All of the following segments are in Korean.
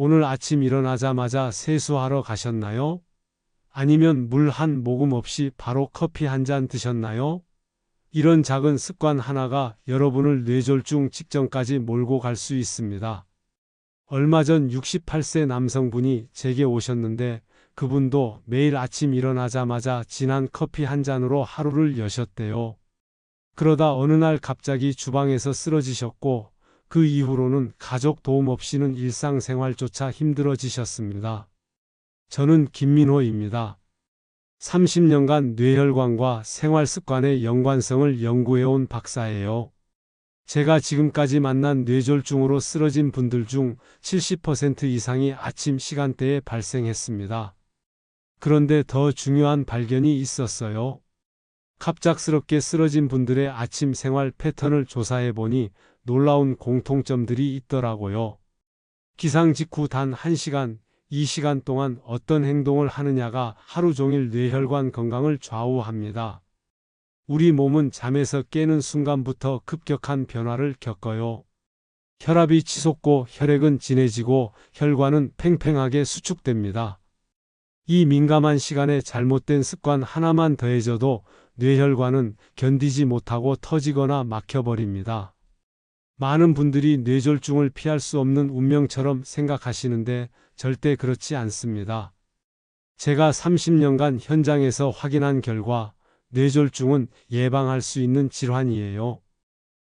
오늘 아침 일어나자마자 세수하러 가셨나요? 아니면 물 한 모금 없이 바로 커피 한 잔 드셨나요? 이런 작은 습관 하나가 여러분을 뇌졸중 직전까지 몰고 갈 수 있습니다. 얼마 전 68세 남성분이 제게 오셨는데 그분도 매일 아침 일어나자마자 진한 커피 한 잔으로 하루를 여셨대요. 그러다 어느 날 갑자기 주방에서 쓰러지셨고 그 이후로는 가족 도움 없이는 일상생활조차 힘들어지셨습니다. 저는 김민호입니다. 30년간 뇌혈관과 생활 습관의 연관성을 연구해온 박사예요. 제가 지금까지 만난 뇌졸중으로 쓰러진 분들 중 70% 이상이 아침 시간대에 발생했습니다. 그런데 더 중요한 발견이 있었어요. 갑작스럽게 쓰러진 분들의 아침 생활 패턴을 조사해 보니 놀라운 공통점들이 있더라고요. 기상 직후 단 1시간, 2시간 동안 어떤 행동을 하느냐가 하루 종일 뇌혈관 건강을 좌우합니다. 우리 몸은 잠에서 깨는 순간부터 급격한 변화를 겪어요. 혈압이 치솟고 혈액은 진해지고 혈관은 팽팽하게 수축됩니다. 이 민감한 시간에 잘못된 습관 하나만 더해져도 뇌혈관은 견디지 못하고 터지거나 막혀버립니다. 많은 분들이 뇌졸중을 피할 수 없는 운명처럼 생각하시는데 절대 그렇지 않습니다. 제가 30년간 현장에서 확인한 결과 뇌졸중은 예방할 수 있는 질환이에요.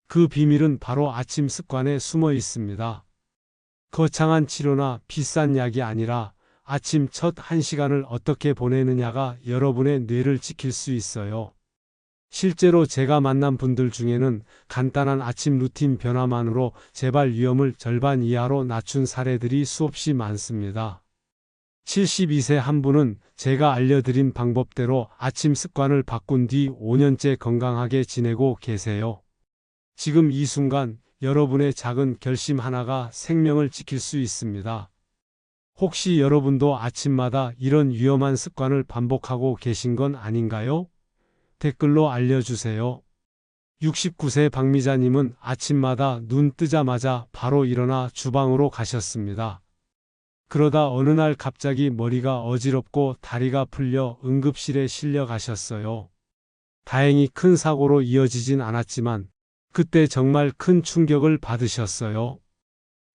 그 비밀은 바로 아침 습관에 숨어 있습니다. 거창한 치료나 비싼 약이 아니라 아침 첫 한시간을 어떻게 보내느냐가 여러분의 뇌를 지킬 수 있어요. 실제로 제가 만난 분들 중에는 간단한 아침 루틴 변화만으로 재발 위험을 절반 이하로 낮춘 사례들이 수없이 많습니다. 72세 한 분은 제가 알려드린 방법대로 아침 습관을 바꾼 뒤 5년째 건강하게 지내고 계세요. 지금 이 순간 여러분의 작은 결심 하나가 생명을 지킬 수 있습니다. 혹시 여러분도 아침마다 이런 위험한 습관을 반복하고 계신 건 아닌가요? 댓글로 알려주세요. 69세 박미자님은 아침마다 눈 뜨자마자 바로 일어나 주방으로 가셨습니다. 그러다 어느 날 갑자기 머리가 어지럽고 다리가 풀려 응급실에 실려 가셨어요. 다행히 큰 사고로 이어지진 않았지만 그때 정말 큰 충격을 받으셨어요.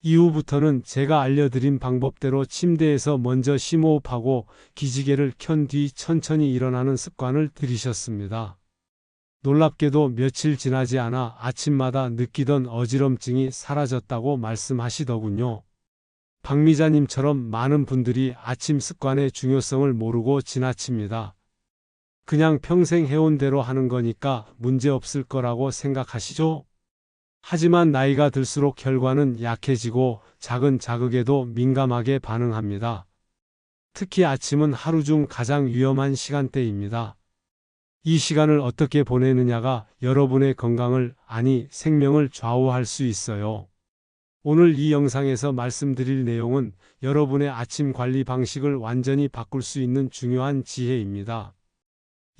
이후부터는 제가 알려드린 방법대로 침대에서 먼저 심호흡하고 기지개를 켠 뒤 천천히 일어나는 습관을 들이셨습니다. 놀랍게도 며칠 지나지 않아 아침마다 느끼던 어지럼증이 사라졌다고 말씀하시더군요. 박미자님처럼 많은 분들이 아침 습관의 중요성을 모르고 지나칩니다. 그냥 평생 해온 대로 하는 거니까 문제 없을 거라고 생각하시죠? 하지만 나이가 들수록 혈관은 약해지고 작은 자극에도 민감하게 반응합니다. 특히 아침은 하루 중 가장 위험한 시간대입니다. 이 시간을 어떻게 보내느냐가 여러분의 건강을, 아니 생명을 좌우할 수 있어요. 오늘 이 영상에서 말씀드릴 내용은 여러분의 아침 관리 방식을 완전히 바꿀 수 있는 중요한 지혜입니다.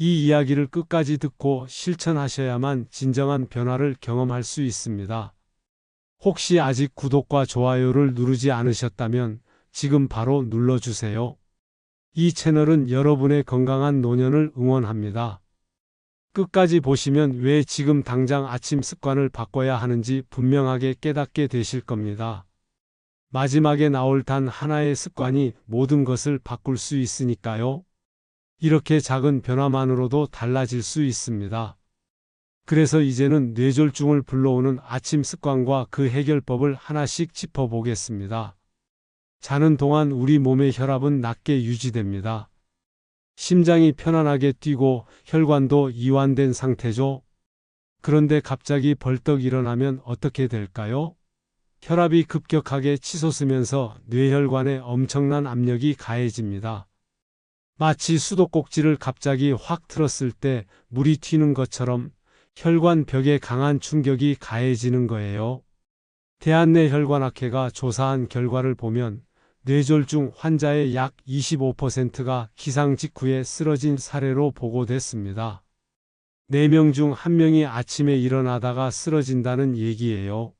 이 이야기를 끝까지 듣고 실천하셔야만 진정한 변화를 경험할 수 있습니다. 혹시 아직 구독과 좋아요를 누르지 않으셨다면 지금 바로 눌러주세요. 이 채널은 여러분의 건강한 노년을 응원합니다. 끝까지 보시면 왜 지금 당장 아침 습관을 바꿔야 하는지 분명하게 깨닫게 되실 겁니다. 마지막에 나올 단 하나의 습관이 모든 것을 바꿀 수 있으니까요. 이렇게 작은 변화만으로도 달라질 수 있습니다. 그래서 이제는 뇌졸중을 불러오는 아침 습관과 그 해결법을 하나씩 짚어보겠습니다. 자는 동안 우리 몸의 혈압은 낮게 유지됩니다. 심장이 편안하게 뛰고 혈관도 이완된 상태죠. 그런데 갑자기 벌떡 일어나면 어떻게 될까요? 혈압이 급격하게 치솟으면서 뇌혈관에 엄청난 압력이 가해집니다. 마치 수도꼭지를 갑자기 확 틀었을 때 물이 튀는 것처럼 혈관 벽에 강한 충격이 가해지는 거예요. 대한내 혈관학회가 조사한 결과를 보면 뇌졸중 환자의 약 25%가 기상 직후에 쓰러진 사례로 보고됐습니다. 4명 중 1명이 아침에 일어나다가 쓰러진다는 얘기예요.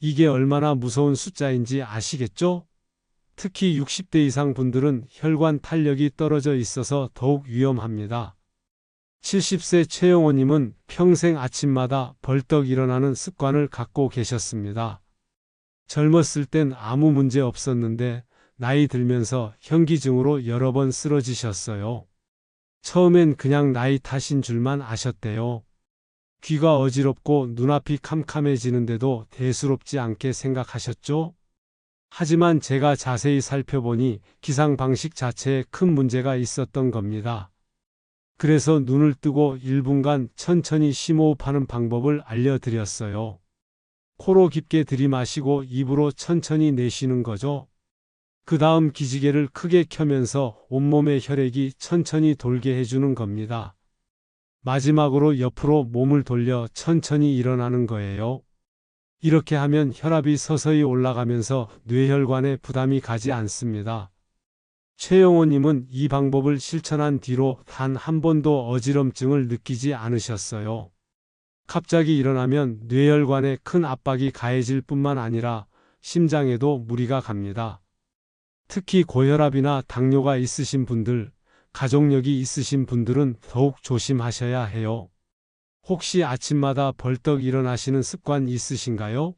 이게 얼마나 무서운 숫자인지 아시겠죠? 특히 60대 이상 분들은 혈관 탄력이 떨어져 있어서 더욱 위험합니다. 70세 최영호님은 평생 아침마다 벌떡 일어나는 습관을 갖고 계셨습니다. 젊었을 땐 아무 문제 없었는데 나이 들면서 현기증으로 여러 번 쓰러지셨어요. 처음엔 그냥 나이 탓인 줄만 아셨대요. 귀가 어지럽고 눈앞이 캄캄해지는데도 대수롭지 않게 생각하셨죠? 하지만 제가 자세히 살펴보니 기상 방식 자체에 큰 문제가 있었던 겁니다. 그래서 눈을 뜨고 1분간 천천히 심호흡하는 방법을 알려드렸어요. 코로 깊게 들이마시고 입으로 천천히 내쉬는 거죠. 그 다음 기지개를 크게 켜면서 온몸의 혈액이 천천히 돌게 해주는 겁니다. 마지막으로 옆으로 몸을 돌려 천천히 일어나는 거예요. 이렇게 하면 혈압이 서서히 올라가면서 뇌혈관에 부담이 가지 않습니다. 최영호님은 이 방법을 실천한 뒤로 단 한 번도 어지럼증을 느끼지 않으셨어요. 갑자기 일어나면 뇌혈관에 큰 압박이 가해질 뿐만 아니라 심장에도 무리가 갑니다. 특히 고혈압이나 당뇨가 있으신 분들, 가족력이 있으신 분들은 더욱 조심하셔야 해요. 혹시 아침마다 벌떡 일어나시는 습관 있으신가요?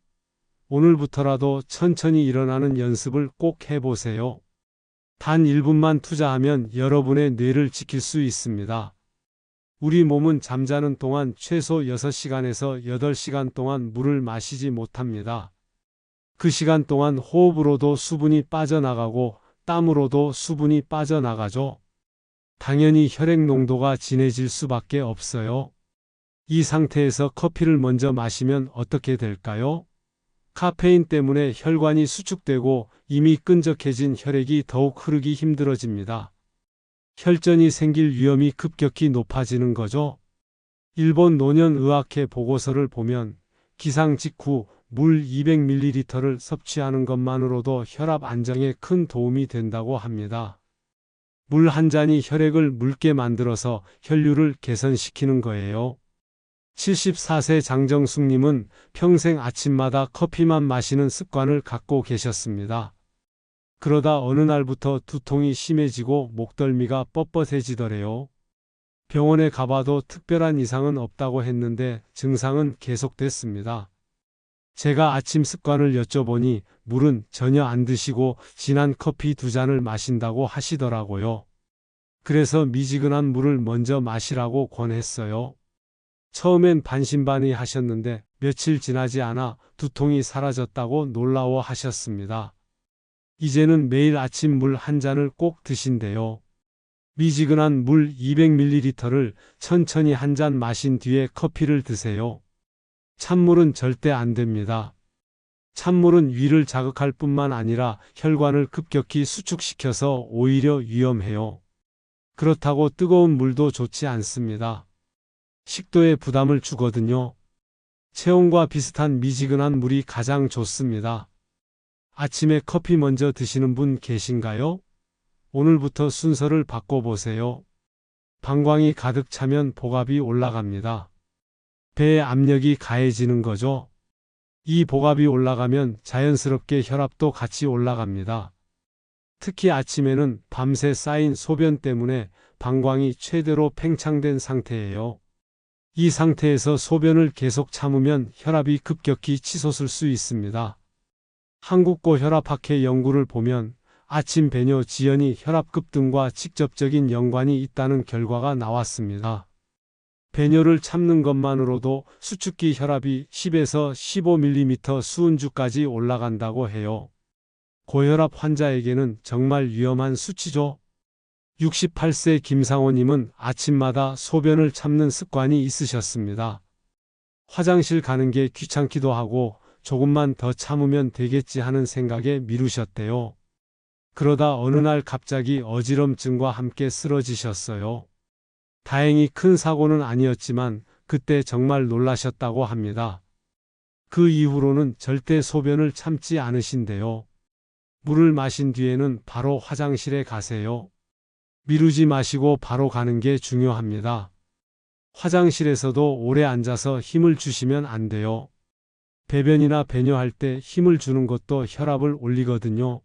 오늘부터라도 천천히 일어나는 연습을 꼭 해보세요. 단 1분만 투자하면 여러분의 뇌를 지킬 수 있습니다. 우리 몸은 잠자는 동안 최소 6시간에서 8시간 동안 물을 마시지 못합니다. 그 시간 동안 호흡으로도 수분이 빠져나가고 땀으로도 수분이 빠져나가죠. 당연히 혈액 농도가 진해질 수밖에 없어요. 이 상태에서 커피를 먼저 마시면 어떻게 될까요? 카페인 때문에 혈관이 수축되고 이미 끈적해진 혈액이 더욱 흐르기 힘들어집니다. 혈전이 생길 위험이 급격히 높아지는 거죠. 일본 노년의학회 보고서를 보면 기상 직후 물 200ml를 섭취하는 것만으로도 혈압 안정에 큰 도움이 된다고 합니다. 물 한 잔이 혈액을 묽게 만들어서 혈류를 개선시키는 거예요. 74세 장정숙님은 평생 아침마다 커피만 마시는 습관을 갖고 계셨습니다. 그러다 어느 날부터 두통이 심해지고 목덜미가 뻣뻣해지더래요. 병원에 가봐도 특별한 이상은 없다고 했는데 증상은 계속됐습니다. 제가 아침 습관을 여쭤보니 물은 전혀 안 드시고 진한 커피 두 잔을 마신다고 하시더라고요. 그래서 미지근한 물을 먼저 마시라고 권했어요. 처음엔 반신반의 하셨는데 며칠 지나지 않아 두통이 사라졌다고 놀라워 하셨습니다. 이제는 매일 아침 물 한 잔을 꼭 드신대요. 미지근한 물 200ml를 천천히 한 잔 마신 뒤에 커피를 드세요. 찬물은 절대 안 됩니다. 찬물은 위를 자극할 뿐만 아니라 혈관을 급격히 수축시켜서 오히려 위험해요. 그렇다고 뜨거운 물도 좋지 않습니다. 식도에 부담을 주거든요. 체온과 비슷한 미지근한 물이 가장 좋습니다. 아침에 커피 먼저 드시는 분 계신가요? 오늘부터 순서를 바꿔보세요. 방광이 가득 차면 복압이 올라갑니다. 배의 압력이 가해지는 거죠. 이 복압이 올라가면 자연스럽게 혈압도 같이 올라갑니다. 특히 아침에는 밤새 쌓인 소변 때문에 방광이 최대로 팽창된 상태예요. 이 상태에서 소변을 계속 참으면 혈압이 급격히 치솟을 수 있습니다. 한국고 혈압학회 연구를 보면 아침 배뇨 지연이 혈압 급등과 직접적인 연관이 있다는 결과가 나왔습니다. 배뇨를 참는 것만으로도 수축기 혈압이 10에서 15mm 수은주까지 올라간다고 해요. 고혈압 환자에게는 정말 위험한 수치죠. 68세 김상호님은 아침마다 소변을 참는 습관이 있으셨습니다. 화장실 가는 게 귀찮기도 하고 조금만 더 참으면 되겠지 하는 생각에 미루셨대요. 그러다 어느 날 갑자기 어지럼증과 함께 쓰러지셨어요. 다행히 큰 사고는 아니었지만 그때 정말 놀라셨다고 합니다. 그 이후로는 절대 소변을 참지 않으신대요. 물을 마신 뒤에는 바로 화장실에 가세요. 미루지 마시고 바로 가는 게 중요합니다. 화장실에서도 오래 앉아서 힘을 주시면 안 돼요. 배변이나 배뇨할 때 힘을 주는 것도 혈압을 올리거든요.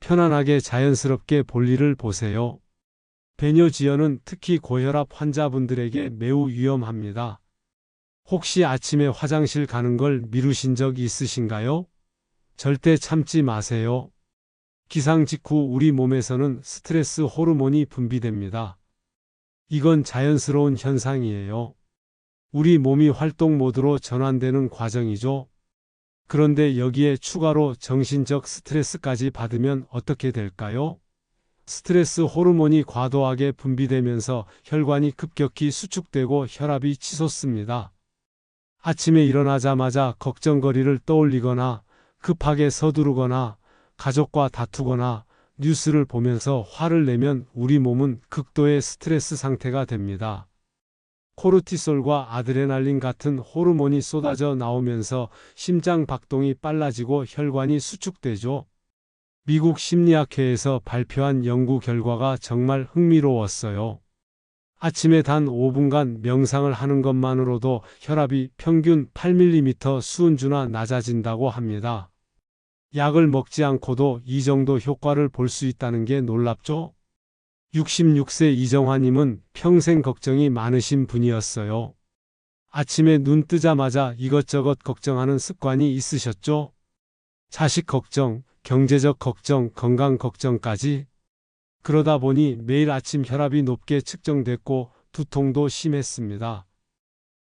편안하게 자연스럽게 볼일을 보세요. 배뇨 지연은 특히 고혈압 환자분들에게 매우 위험합니다. 혹시 아침에 화장실 가는 걸 미루신 적 있으신가요? 절대 참지 마세요. 기상 직후 우리 몸에서는 스트레스 호르몬이 분비됩니다. 이건 자연스러운 현상이에요. 우리 몸이 활동 모드로 전환되는 과정이죠. 그런데 여기에 추가로 정신적 스트레스까지 받으면 어떻게 될까요? 스트레스 호르몬이 과도하게 분비되면서 혈관이 급격히 수축되고 혈압이 치솟습니다. 아침에 일어나자마자 걱정거리를 떠올리거나 급하게 서두르거나 가족과 다투거나 뉴스를 보면서 화를 내면 우리 몸은 극도의 스트레스 상태가 됩니다. 코르티솔과 아드레날린 같은 호르몬이 쏟아져 나오면서 심장 박동이 빨라지고 혈관이 수축되죠. 미국 심리학회에서 발표한 연구 결과가 정말 흥미로웠어요. 아침에 단 5분간 명상을 하는 것만으로도 혈압이 평균 8mm 수은주나 낮아진다고 합니다. 약을 먹지 않고도 이 정도 효과를 볼 수 있다는 게 놀랍죠? 66세 이정화님은 평생 걱정이 많으신 분이었어요. 아침에 눈 뜨자마자 이것저것 걱정하는 습관이 있으셨죠? 자식 걱정, 경제적 걱정, 건강 걱정까지. 그러다 보니 매일 아침 혈압이 높게 측정됐고 두통도 심했습니다.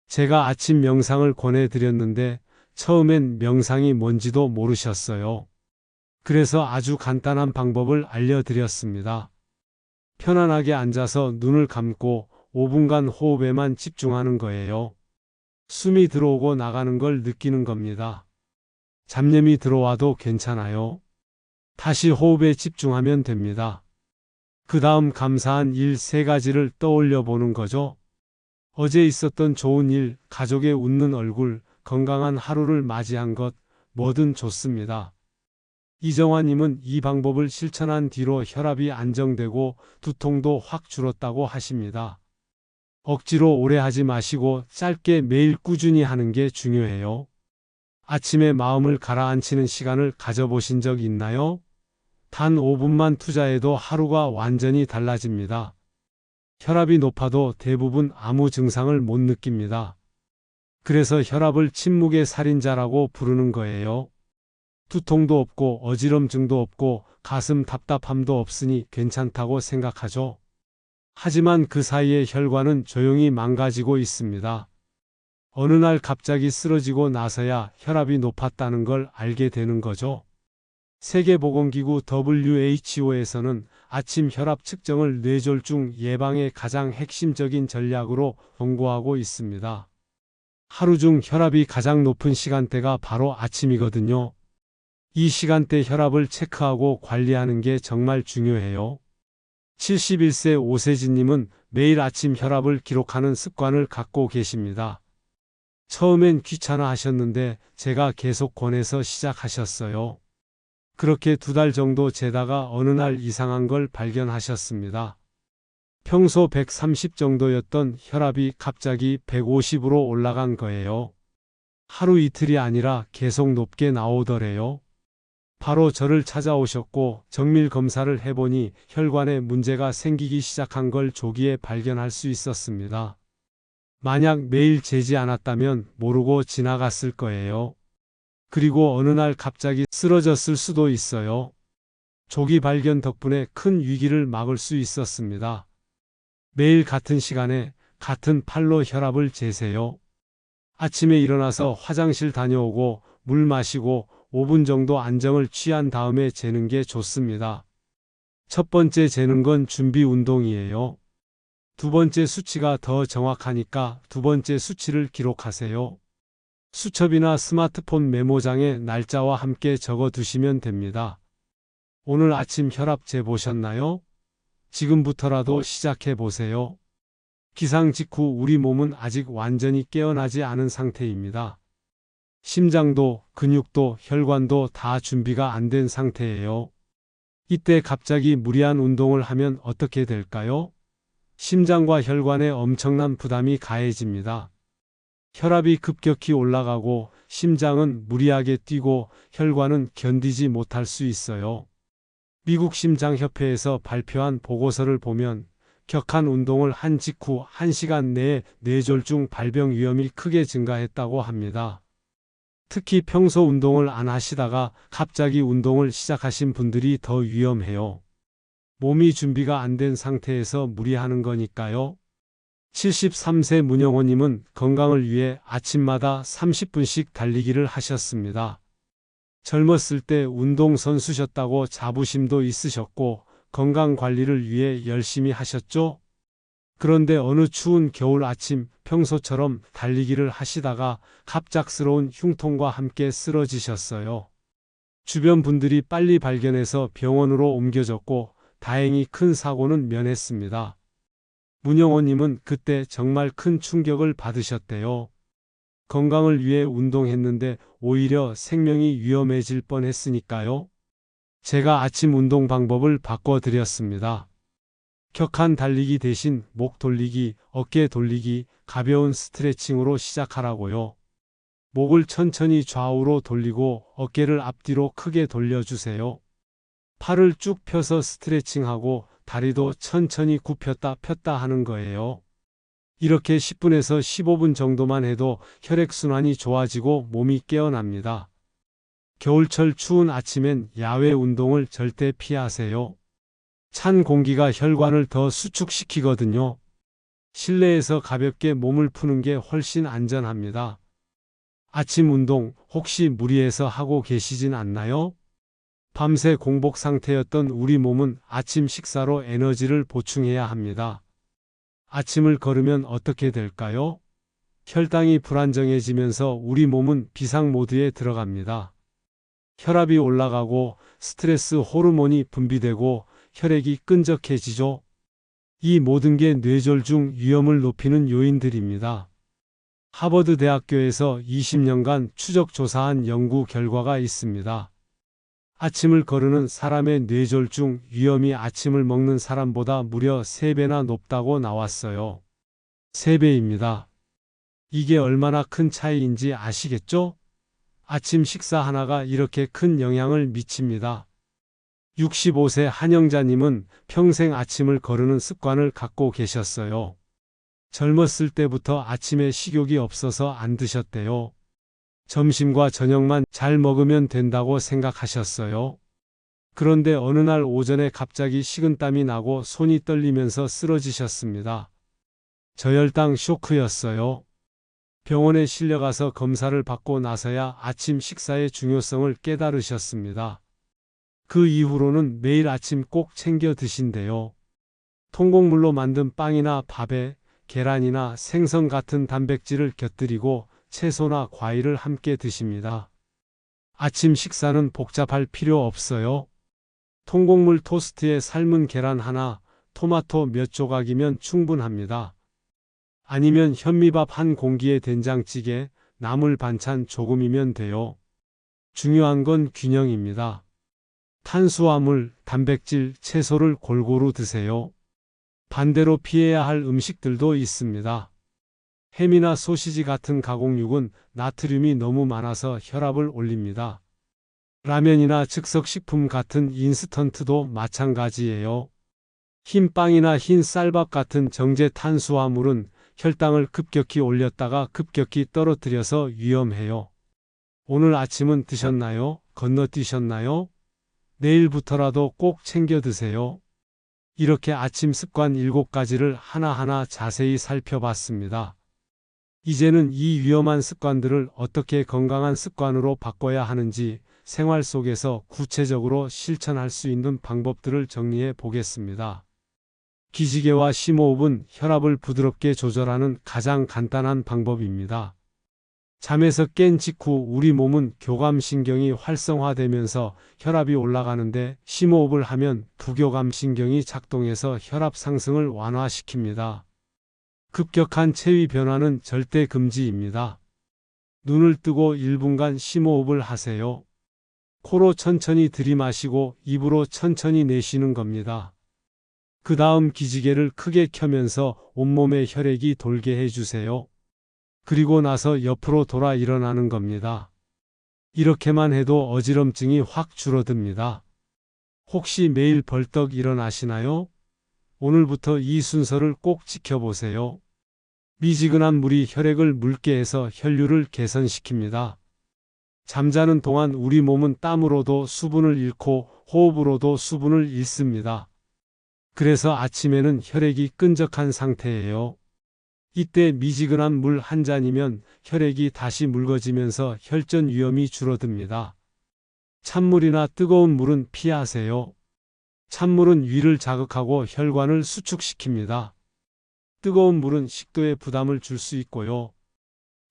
제가 아침 명상을 권해드렸는데 처음엔 명상이 뭔지도 모르셨어요. 그래서 아주 간단한 방법을 알려드렸습니다. 편안하게 앉아서 눈을 감고 5분간 호흡에만 집중하는 거예요. 숨이 들어오고 나가는 걸 느끼는 겁니다. 잡념이 들어와도 괜찮아요. 다시 호흡에 집중하면 됩니다. 그 다음 감사한 일 세 가지를 떠올려 보는 거죠. 어제 있었던 좋은 일, 가족의 웃는 얼굴, 건강한 하루를 맞이한 것, 뭐든 좋습니다. 이정화님은 이 방법을 실천한 뒤로 혈압이 안정되고 두통도 확 줄었다고 하십니다. 억지로 오래 하지 마시고 짧게 매일 꾸준히 하는 게 중요해요. 아침에 마음을 가라앉히는 시간을 가져보신 적 있나요? 단 5분만 투자해도 하루가 완전히 달라집니다. 혈압이 높아도 대부분 아무 증상을 못 느낍니다. 그래서 혈압을 침묵의 살인자라고 부르는 거예요. 두통도 없고 어지럼증도 없고 가슴 답답함도 없으니 괜찮다고 생각하죠. 하지만 그 사이에 혈관은 조용히 망가지고 있습니다. 어느 날 갑자기 쓰러지고 나서야 혈압이 높았다는 걸 알게 되는 거죠. 세계보건기구 WHO에서는 아침 혈압 측정을 뇌졸중 예방의 가장 핵심적인 전략으로 권고하고 있습니다. 하루 중 혈압이 가장 높은 시간대가 바로 아침이거든요. 이 시간대 혈압을 체크하고 관리하는 게 정말 중요해요. 71세 오세진님은 매일 아침 혈압을 기록하는 습관을 갖고 계십니다. 처음엔 귀찮아 하셨는데 제가 계속 권해서 시작하셨어요. 그렇게 두 달 정도 재다가 어느 날 이상한 걸 발견하셨습니다. 평소 130 정도였던 혈압이 갑자기 150으로 올라간 거예요. 하루 이틀이 아니라 계속 높게 나오더래요. 바로 저를 찾아오셨고 정밀 검사를 해보니 혈관에 문제가 생기기 시작한 걸 조기에 발견할 수 있었습니다. 만약 매일 재지 않았다면 모르고 지나갔을 거예요. 그리고 어느 날 갑자기 쓰러졌을 수도 있어요. 조기 발견 덕분에 큰 위기를 막을 수 있었습니다. 매일 같은 시간에 같은 팔로 혈압을 재세요. 아침에 일어나서 화장실 다녀오고 물 마시고 5분 정도 안정을 취한 다음에 재는 게 좋습니다. 첫 번째 재는 건 준비 운동이에요. 두 번째 수치가 더 정확하니까 두 번째 수치를 기록하세요. 수첩이나 스마트폰 메모장에 날짜와 함께 적어 두시면 됩니다. 오늘 아침 혈압 재보셨나요? 지금부터라도 시작해 보세요. 기상 직후 우리 몸은 아직 완전히 깨어나지 않은 상태입니다. 심장도 근육도 혈관도 다 준비가 안 된 상태예요. 이때 갑자기 무리한 운동을 하면 어떻게 될까요? 심장과 혈관에 엄청난 부담이 가해집니다. 혈압이 급격히 올라가고 심장은 무리하게 뛰고 혈관은 견디지 못할 수 있어요. 미국 심장협회에서 발표한 보고서를 보면 격한 운동을 한 직후 1시간 내에 뇌졸중 발병 위험이 크게 증가했다고 합니다. 특히 평소 운동을 안 하시다가 갑자기 운동을 시작하신 분들이 더 위험해요. 몸이 준비가 안 된 상태에서 무리하는 거니까요. 73세 문영호님은 건강을 위해 아침마다 30분씩 달리기를 하셨습니다. 젊었을 때 운동선수셨다고 자부심도 있으셨고 건강 관리를 위해 열심히 하셨죠? 그런데 어느 추운 겨울 아침 평소처럼 달리기를 하시다가 갑작스러운 흉통과 함께 쓰러지셨어요. 주변 분들이 빨리 발견해서 병원으로 옮겨졌고 다행히 큰 사고는 면했습니다. 문영호님은 그때 정말 큰 충격을 받으셨대요. 건강을 위해 운동했는데 오히려 생명이 위험해질 뻔 했으니까요. 제가 아침 운동 방법을 바꿔드렸습니다. 격한 달리기 대신 목 돌리기, 어깨 돌리기, 가벼운 스트레칭으로 시작하라고요. 목을 천천히 좌우로 돌리고 어깨를 앞뒤로 크게 돌려주세요. 팔을 쭉 펴서 스트레칭하고 다리도 천천히 굽혔다 폈다 하는 거예요. 이렇게 10분에서 15분 정도만 해도 혈액순환이 좋아지고 몸이 깨어납니다. 겨울철 추운 아침엔 야외 운동을 절대 피하세요. 찬 공기가 혈관을 더 수축시키거든요. 실내에서 가볍게 몸을 푸는 게 훨씬 안전합니다. 아침 운동 혹시 무리해서 하고 계시진 않나요? 밤새 공복 상태였던 우리 몸은 아침 식사로 에너지를 보충해야 합니다. 아침을 걸으면 어떻게 될까요? 혈당이 불안정해지면서 우리 몸은 비상 모드에 들어갑니다. 혈압이 올라가고 스트레스 호르몬이 분비되고 혈액이 끈적해지죠. 이 모든 게 뇌졸 중 위험을 높이는 요인들입니다. 하버드 대학교에서 20년간 추적 조사한 연구 결과가 있습니다. 아침을 거르는 사람의 뇌졸중 위험이 아침을 먹는 사람보다 무려 3배나 높다고 나왔어요. 3배입니다. 이게 얼마나 큰 차이인지 아시겠죠? 아침 식사 하나가 이렇게 큰 영향을 미칩니다. 65세 한영자님은 평생 아침을 거르는 습관을 갖고 계셨어요. 젊었을 때부터 아침에 식욕이 없어서 안 드셨대요. 점심과 저녁만 잘 먹으면 된다고 생각하셨어요. 그런데 어느 날 오전에 갑자기 식은땀이 나고 손이 떨리면서 쓰러지셨습니다. 저혈당 쇼크였어요. 병원에 실려가서 검사를 받고 나서야 아침 식사의 중요성을 깨달으셨습니다. 그 이후로는 매일 아침 꼭 챙겨 드신대요. 통곡물로 만든 빵이나 밥에 계란이나 생선 같은 단백질을 곁들이고 채소나 과일을 함께 드십니다. 아침 식사는 복잡할 필요 없어요. 통곡물 토스트에 삶은 계란 하나, 토마토 몇 조각이면 충분합니다. 아니면 현미밥 한 공기에 된장찌개, 나물 반찬 조금이면 돼요. 중요한 건 균형입니다. 탄수화물, 단백질, 채소를 골고루 드세요. 반대로 피해야 할 음식들도 있습니다. 햄이나 소시지 같은 가공육은 나트륨이 너무 많아서 혈압을 올립니다. 라면이나 즉석식품 같은 인스턴트도 마찬가지예요. 흰 빵이나 흰 쌀밥 같은 정제 탄수화물은 혈당을 급격히 올렸다가 급격히 떨어뜨려서 위험해요. 오늘 아침은 드셨나요? 건너뛰셨나요? 내일부터라도 꼭 챙겨 드세요. 이렇게 아침 습관 7가지를 하나하나 자세히 살펴봤습니다. 이제는 이 위험한 습관들을 어떻게 건강한 습관으로 바꿔야 하는지 생활 속에서 구체적으로 실천할 수 있는 방법들을 정리해 보겠습니다. 기지개와 심호흡은 혈압을 부드럽게 조절하는 가장 간단한 방법입니다. 잠에서 깬 직후 우리 몸은 교감신경이 활성화되면서 혈압이 올라가는데 심호흡을 하면 부교감신경이 작동해서 혈압 상승을 완화시킵니다. 급격한 체위 변화는 절대 금지입니다. 눈을 뜨고 1분간 심호흡을 하세요. 코로 천천히 들이마시고 입으로 천천히 내쉬는 겁니다. 그 다음 기지개를 크게 켜면서 온몸에 혈액이 돌게 해주세요. 그리고 나서 옆으로 돌아 일어나는 겁니다. 이렇게만 해도 어지럼증이 확 줄어듭니다. 혹시 매일 벌떡 일어나시나요? 오늘부터 이 순서를 꼭 지켜보세요. 미지근한 물이 혈액을 묽게 해서 혈류를 개선시킵니다. 잠자는 동안 우리 몸은 땀으로도 수분을 잃고 호흡으로도 수분을 잃습니다. 그래서 아침에는 혈액이 끈적한 상태예요. 이때 미지근한 물 한 잔이면 혈액이 다시 묽어지면서 혈전 위험이 줄어듭니다. 찬물이나 뜨거운 물은 피하세요. 찬물은 위를 자극하고 혈관을 수축시킵니다. 뜨거운 물은 식도에 부담을 줄 수 있고요.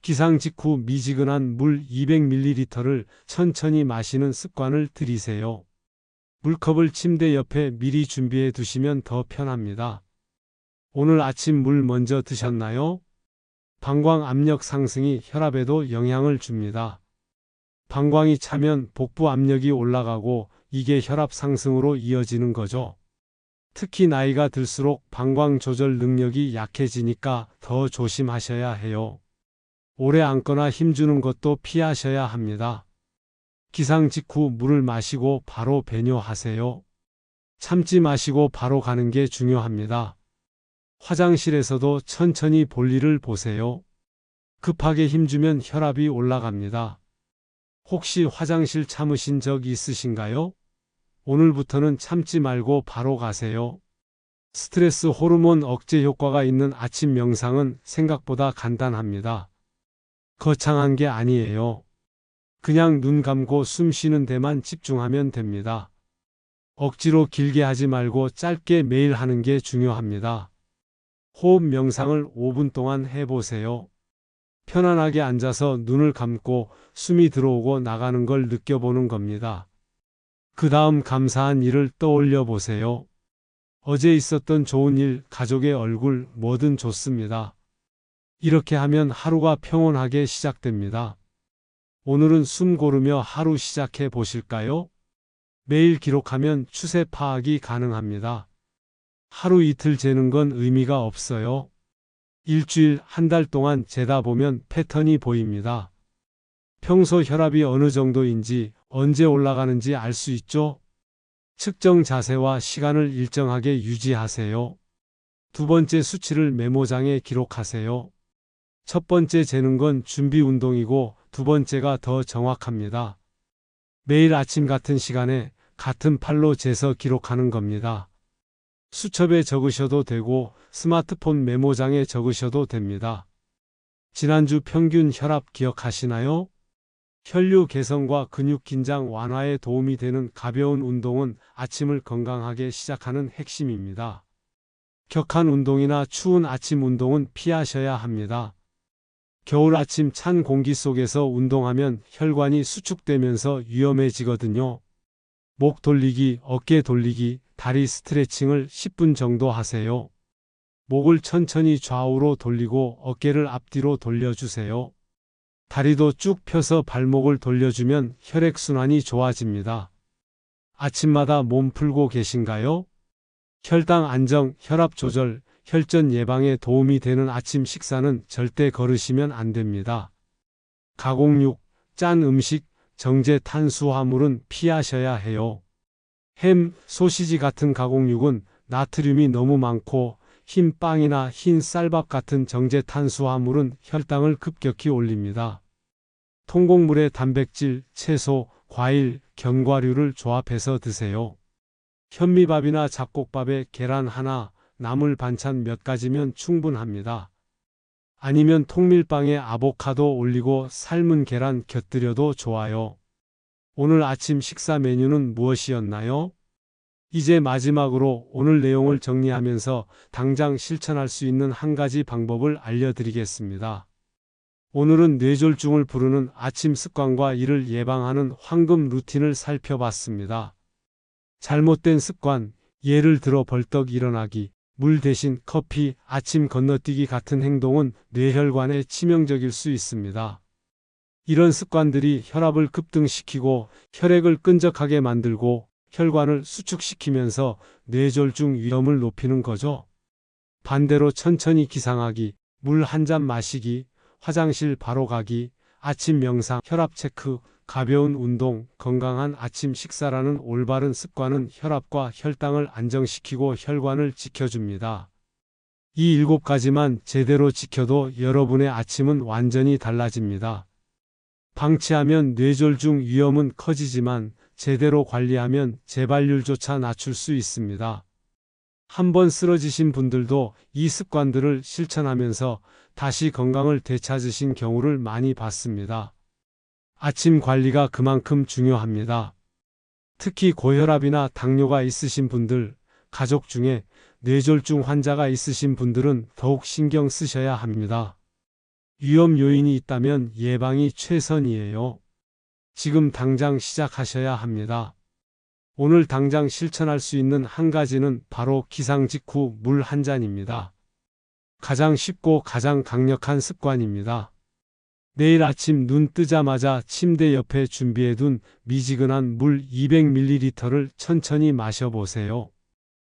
기상 직후 미지근한 물 200ml를 천천히 마시는 습관을 들이세요. 물컵을 침대 옆에 미리 준비해 두시면 더 편합니다. 오늘 아침 물 먼저 드셨나요? 방광 압력 상승이 혈압에도 영향을 줍니다. 방광이 차면 복부 압력이 올라가고 이게 혈압 상승으로 이어지는 거죠. 특히 나이가 들수록 방광 조절 능력이 약해지니까 더 조심하셔야 해요. 오래 앉거나 힘주는 것도 피하셔야 합니다. 기상 직후 물을 마시고 바로 배뇨하세요. 참지 마시고 바로 가는 게 중요합니다. 화장실에서도 천천히 볼일을 보세요. 급하게 힘주면 혈압이 올라갑니다. 혹시 화장실 참으신 적 있으신가요? 오늘부터는 참지 말고 바로 가세요. 스트레스 호르몬 억제 효과가 있는 아침 명상은 생각보다 간단합니다. 거창한 게 아니에요. 그냥 눈 감고 숨 쉬는 데만 집중하면 됩니다. 억지로 길게 하지 말고 짧게 매일 하는 게 중요합니다. 호흡 명상을 5분 동안 해보세요. 편안하게 앉아서 눈을 감고 숨이 들어오고 나가는 걸 느껴보는 겁니다. 그 다음 감사한 일을 떠올려 보세요. 어제 있었던 좋은 일, 가족의 얼굴, 뭐든 좋습니다. 이렇게 하면 하루가 평온하게 시작됩니다. 오늘은 숨 고르며 하루 시작해 보실까요? 매일 기록하면 추세 파악이 가능합니다. 하루 이틀 재는 건 의미가 없어요. 일주일, 한 달 동안 재다 보면 패턴이 보입니다. 평소 혈압이 어느 정도인지 언제 올라가는지 알 수 있죠? 측정 자세와 시간을 일정하게 유지하세요. 두 번째 수치를 메모장에 기록하세요. 첫 번째 재는 건 준비 운동이고 두 번째가 더 정확합니다. 매일 아침 같은 시간에 같은 팔로 재서 기록하는 겁니다. 수첩에 적으셔도 되고 스마트폰 메모장에 적으셔도 됩니다. 지난주 평균 혈압 기억하시나요? 혈류 개선과 근육 긴장 완화에 도움이 되는 가벼운 운동은 아침을 건강하게 시작하는 핵심입니다. 격한 운동이나 추운 아침 운동은 피하셔야 합니다. 겨울 아침 찬 공기 속에서 운동하면 혈관이 수축되면서 위험해지거든요. 목 돌리기, 어깨 돌리기, 다리 스트레칭을 10분 정도 하세요. 목을 천천히 좌우로 돌리고 어깨를 앞뒤로 돌려주세요. 다리도 쭉 펴서 발목을 돌려주면 혈액순환이 좋아집니다. 아침마다 몸 풀고 계신가요? 혈당 안정, 혈압 조절, 혈전 예방에 도움이 되는 아침 식사는 절대 거르시면 안 됩니다. 가공육, 짠 음식, 정제 탄수화물은 피하셔야 해요. 햄, 소시지 같은 가공육은 나트륨이 너무 많고 흰 빵이나 흰 쌀밥 같은 정제 탄수화물은 혈당을 급격히 올립니다. 통곡물에 단백질, 채소, 과일, 견과류를 조합해서 드세요. 현미밥이나 잡곡밥에 계란 하나, 나물 반찬 몇 가지면 충분합니다. 아니면 통밀빵에 아보카도 올리고 삶은 계란 곁들여도 좋아요. 오늘 아침 식사 메뉴는 무엇이었나요? 이제 마지막으로 오늘 내용을 정리하면서 당장 실천할 수 있는 한 가지 방법을 알려드리겠습니다. 오늘은 뇌졸중을 부르는 아침 습관과 이를 예방하는 황금 루틴을 살펴봤습니다. 잘못된 습관, 예를 들어 벌떡 일어나기, 물 대신 커피, 아침 건너뛰기 같은 행동은 뇌혈관에 치명적일 수 있습니다. 이런 습관들이 혈압을 급등시키고 혈액을 끈적하게 만들고 혈관을 수축시키면서 뇌졸중 위험을 높이는 거죠. 반대로 천천히 기상하기, 물 한 잔 마시기, 화장실 바로 가기, 아침 명상, 혈압 체크, 가벼운 운동, 건강한 아침 식사라는 올바른 습관은 혈압과 혈당을 안정시키고 혈관을 지켜줍니다. 이 일곱 가지만 제대로 지켜도 여러분의 아침은 완전히 달라집니다. 방치하면 뇌졸중 위험은 커지지만 제대로 관리하면 재발률조차 낮출 수 있습니다. 한번 쓰러지신 분들도 이 습관들을 실천하면서 다시 건강을 되찾으신 경우를 많이 봤습니다. 아침 관리가 그만큼 중요합니다. 특히 고혈압이나 당뇨가 있으신 분들, 가족 중에 뇌졸중 환자가 있으신 분들은 더욱 신경 쓰셔야 합니다. 위험 요인이 있다면 예방이 최선이에요. 지금 당장 시작하셔야 합니다. 오늘 당장 실천할 수 있는 한 가지는 바로 기상 직후 물 한 잔입니다. 가장 쉽고 가장 강력한 습관입니다. 내일 아침 눈 뜨자마자 침대 옆에 준비해둔 미지근한 물 200ml를 천천히 마셔보세요.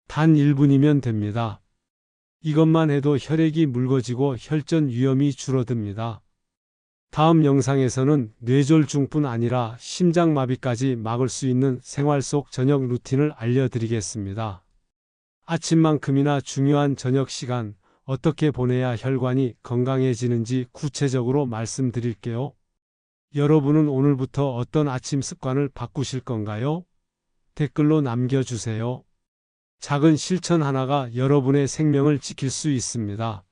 단 1분이면 됩니다. 이것만 해도 혈액이 묽어지고 혈전 위험이 줄어듭니다. 다음 영상에서는 뇌졸중뿐 아니라 심장마비까지 막을 수 있는 생활 속 저녁 루틴을 알려드리겠습니다. 아침만큼이나 중요한 저녁 시간, 어떻게 보내야 혈관이 건강해지는지 구체적으로 말씀드릴게요. 여러분은 오늘부터 어떤 아침 습관을 바꾸실 건가요? 댓글로 남겨주세요. 작은 실천 하나가 여러분의 생명을 지킬 수 있습니다.